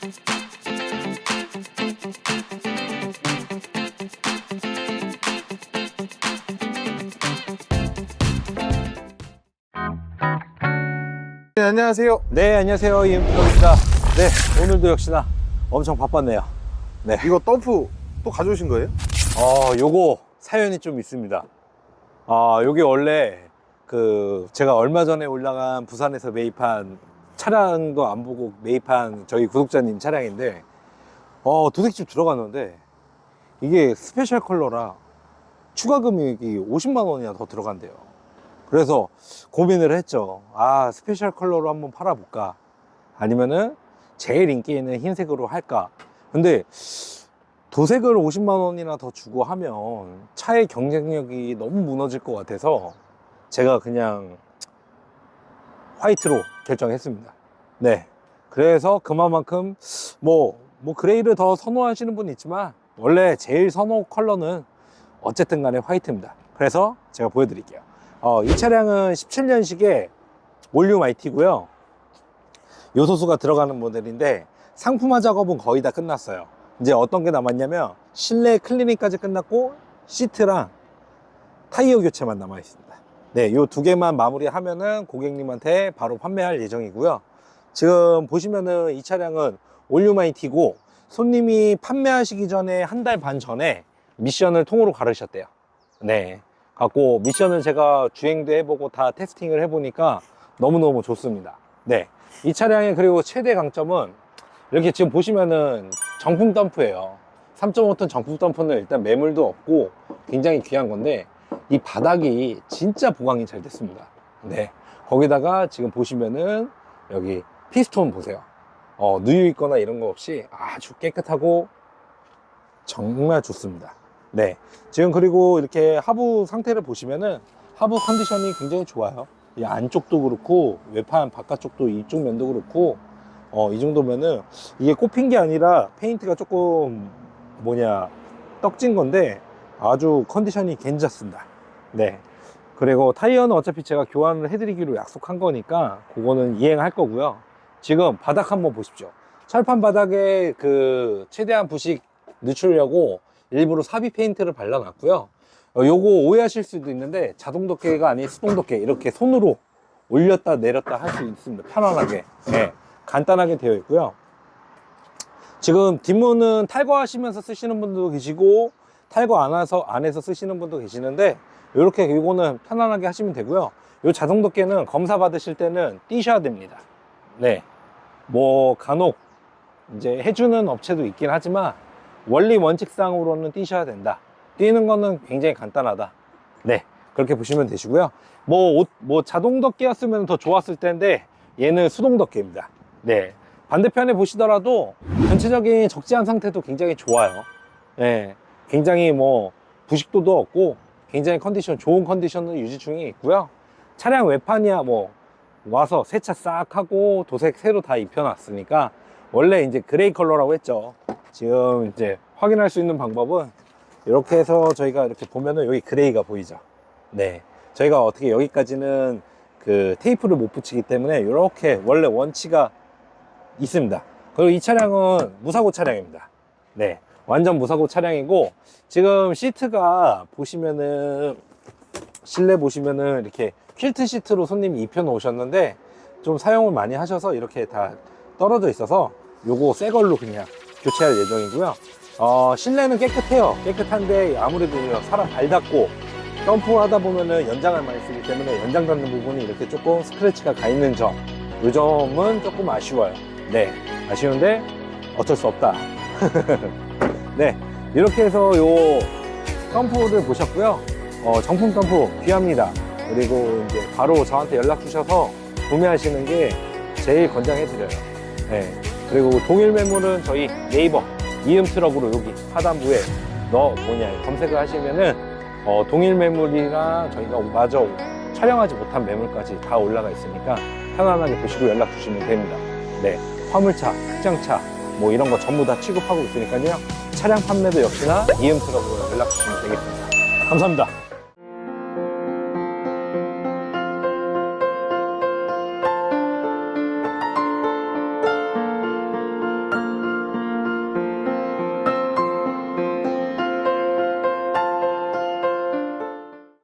네, 안녕하세요. 네, 안녕하세요. 이은표입니다. 네, 오늘도 역시나 엄청 바빴네요. 네. 이거 덤프 또 가져오신 거예요? 어, 요거 사연이 좀 있습니다. 아, 요게 원래 그 제가 얼마 전에 올라간 부산에서 매입한 차량도 안 보고 매입한 저희 구독자님 차량인데 어, 도색집 들어갔는데 이게 스페셜 컬러라 추가 금액이 50만 원이나 더 들어간대요. 그래서 고민을 했죠. 아, 스페셜 컬러로 한번 팔아볼까? 아니면은 제일 인기 있는 흰색으로 할까? 근데 도색을 50만 원이나 더 주고 하면 차의 경쟁력이 너무 무너질 것 같아서 제가 그냥 화이트로 결정했습니다. 네. 그래서 그만큼 뭐, 뭐 그레이를 더 선호하시는 분이 있지만 원래 제일 선호 컬러는 어쨌든 간에 화이트입니다. 그래서 제가 보여드릴게요. 어, 이 차량은 17년식의 올륨 IT고요. 요소수가 들어가는 모델인데 상품화 작업은 거의 다 끝났어요. 이제 어떤 게 남았냐면 실내 클리닝까지 끝났고 시트랑 타이어 교체만 남아 있습니다. 네, 요 두 개만 마무리하면은 고객님한테 바로 판매할 예정이고요. 지금 보시면은 이 차량은 IT고 손님이 판매하시기 전에 한 달 반 전에 미션을 통으로 가르셨대요. 네. 갖고 미션을 제가 주행도 해보고 다 테스팅을 해보니까 너무너무 좋습니다. 네. 이 차량의 그리고 최대 강점은 이렇게 지금 보시면은 정품 덤프예요. 3.5톤 정품 덤프는 일단 매물도 없고 굉장히 귀한 건데 이 바닥이 진짜 보강이 잘 됐습니다. 네. 거기다가 지금 보시면은 여기 피스톤 보세요. 어, 누유 있거나 이런 거 없이 아주 깨끗하고 정말 좋습니다. 네. 지금 그리고 이렇게 하부 상태를 보시면은 하부 컨디션이 굉장히 좋아요. 이 안쪽도 그렇고 외판 바깥쪽도 이쪽 면도 그렇고 어, 이 정도면은 이게 꼽힌 게 아니라 페인트가 조금 뭐냐 떡진 건데 아주 컨디션이 괜찮습니다. 네. 그리고 타이어는 어차피 제가 교환을 해드리기로 약속한 거니까 그거는 이행할 거고요. 지금 바닥 한번 보십시오. 철판 바닥에 그 최대한 부식 늦추려고 일부러 삽입 페인트를 발라놨고요. 어, 요거 오해하실 수도 있는데 자동 덮개가 아닌 수동 덮개 이렇게 손으로 올렸다 내렸다 할 수 있습니다. 편안하게. 네. 간단하게 되어 있고요. 지금 뒷문은 탈거하시면서 쓰시는 분도 계시고 탈거 안 해서 안에서 쓰시는 분도 계시는데 이렇게 이거는 편안하게 하시면 되고요. 이 자동 덮개는 검사 받으실 때는 띄셔야 됩니다. 네. 뭐 간혹 이제 해주는 업체도 있긴 하지만 원리 원칙상으로는 띄셔야 된다. 띄는 거는 굉장히 간단하다. 네. 그렇게 보시면 되시고요. 뭐, 옷- 뭐 자동 덮개였으면 더 좋았을 텐데 얘는 수동 덮개입니다. 네. 반대편에 보시더라도 전체적인 적재한 상태도 굉장히 좋아요. 네. 굉장히 뭐 부식도도 없고 굉장히 컨디션 좋은 컨디션은 유지 중에 있고요. 차량 외판이야 뭐 와서 세차 싹 하고 도색 새로 다 입혀놨으니까 원래 이제 그레이 컬러라고 했죠. 지금 이제 확인할 수 있는 방법은 이렇게 해서 저희가 이렇게 보면은 여기 그레이가 보이죠. 네. 저희가 어떻게 여기까지는 그 테이프를 못 붙이기 때문에 이렇게 원래 원치가 있습니다. 그리고 이 차량은 무사고 차량입니다. 네. 완전 무사고 차량이고 지금 시트가 보시면은 실내 보시면은 이렇게 퀼트 시트로 손님이 입혀 놓으셨는데 좀 사용을 많이 하셔서 이렇게 다 떨어져 있어서 요거 새 걸로 그냥 교체할 예정이고요. 어, 실내는 깨끗해요. 깨끗한데 아무래도 사람 발 닿고 덤프 하다 보면은 연장을 많이 쓰기 때문에 연장 닿는 부분이 이렇게 조금 스크래치가 가 있는 점. 요 점은 조금 아쉬워요. 네. 아쉬운데 어쩔 수 없다. 네. 이렇게 해서 요 덤프를 보셨고요. 어, 정품 덤프 귀합니다. 그리고 이제 바로 저한테 연락 주셔서 구매하시는 게 제일 권장해드려요. 네. 그리고 동일 매물은 저희 네이버 이음 트럭으로 여기 하단부에 넣어 뭐냐 검색을 하시면은 어, 동일 매물이나 저희가 마저 촬영하지 못한 매물까지 다 올라가 있으니까 편안하게 보시고 연락 주시면 됩니다. 네. 화물차, 특장차, 뭐 이런 거 전부 다 취급하고 있으니까요. 차량 판매도 역시나 이음 트럭으로 연락 주시면 되겠습니다. 감사합니다.